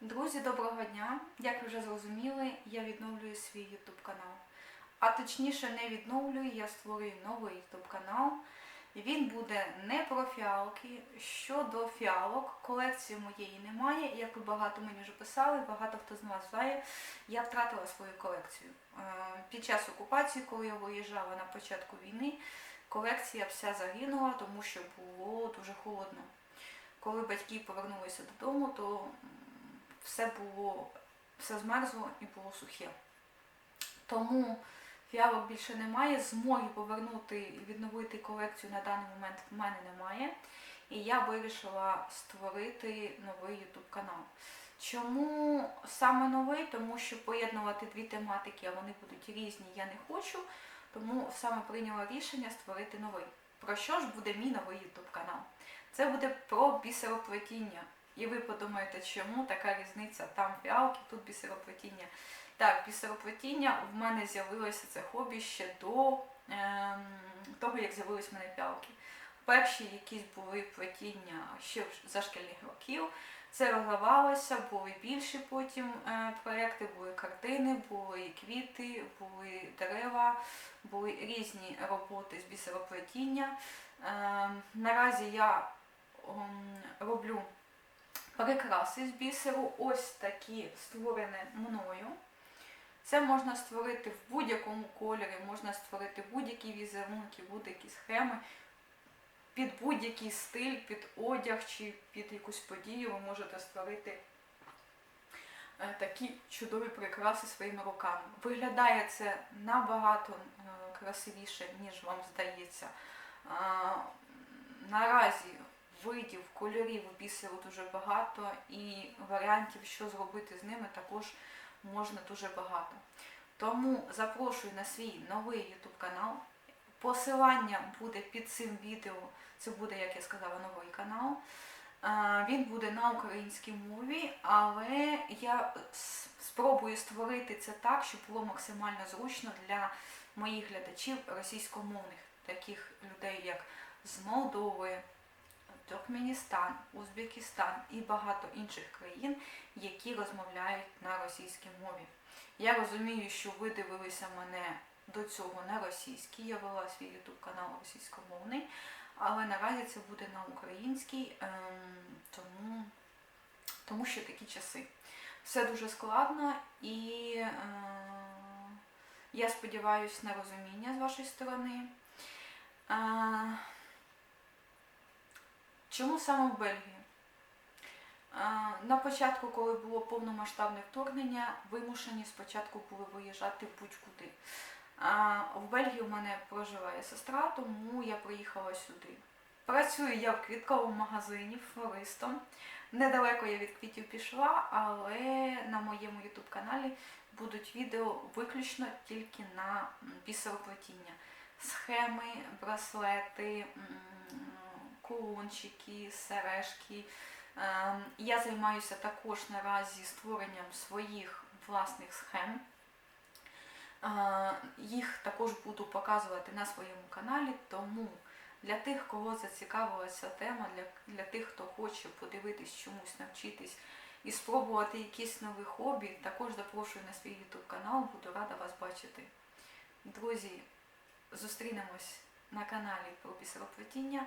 Друзі, доброго дня! Як ви вже зрозуміли, я відновлюю свій YouTube канал. А точніше, не відновлюю, я створюю новий YouTube канал. Він буде не про фіалки. Щодо фіалок, колекції моєї немає. Як ви багато мені вже писали, багато хто з вас знає, я втратила свою колекцію. Е, Під час окупації, коли я виїжджала на початку війни, колекція вся загинула, тому що було дуже холодно. Коли батьки повернулися додому, то все було, все змерзло і було сухе. Тому фіалок більше немає. Змоги повернути і відновити колекцію на даний момент в мене немає. І я вирішила створити новий YouTube канал. Чому саме новий? Тому що поєднувати дві тематики, а вони будуть різні, я не хочу. Тому саме прийняла рішення створити новий. Про що ж буде мій новий YouTube канал? Це буде про бісероплетіння. І ви подумаєте, чому така різниця? Там фіалки, тут бісероплетіння. Так, бісероплетіння в мене з'явилося це хобі ще до ем, того, як з'явились в мене фіалки. Перші якісь були плетіння ще за шкільних років. Це розвивалося, були більші потім е, проекти, були картини, були квіти, були дерева, були різні роботи з бісероплетіння. Е, наразі я ем, роблю прикраси з бісеру, ось такі створені мною. Це можна створити в будь-якому кольорі, можна створити будь-які візерунки, будь-які схеми, під будь-який стиль, під одяг чи під якусь подію ви можете створити е, такі чудові прикраси своїми руками. Виглядає це набагато е, красивіше, ніж вам здається. Наразі видів, кольорів бісеру дуже багато і варіантів, що зробити з ними, також можна дуже багато. Тому запрошую на свій новий YouTube канал. Посилання буде під цим відео. Це буде, як я сказала, новий канал. Він буде на українській мові, але я спробую створити це так, щоб було максимально зручно для моїх глядачів російськомовних, таких людей, як з Молдови, Туркменістан, Узбекистан і багато інших країн, які розмовляють на російській мові. Я розумію, що ви дивилися мене до цього на російській, я вела свій YouTube канал російськомовний, але наразі це буде на українській, ем, тому, тому що такі часи. Все дуже складно і е, я сподіваюся на розуміння з вашої сторони. Е, Чому саме в Бельгії? Е, На початку, коли було повномасштабне вторгнення, вимушені спочатку були виїжджати будь-куди. В Бельгії у мене проживає сестра, тому я приїхала сюди. Працюю я в квітковому магазині флористом. Недалеко я від квітів пішла, але на моєму YouTube каналі будуть відео виключно тільки на бісероплетіння. Схеми, браслети, кулончики, сережки. Ем, Я займаюся також наразі створенням своїх власних схем. Е, Їх також буду показувати на своєму каналі, тому для тих, кого зацікавила ця тема, для, для тих, хто хоче подивитись чомусь, навчитись і спробувати якісь нові хобі, також запрошую на свій YouTube канал, буду рада вас бачити. Друзі, зустрінемось на каналі про бісероплетіння.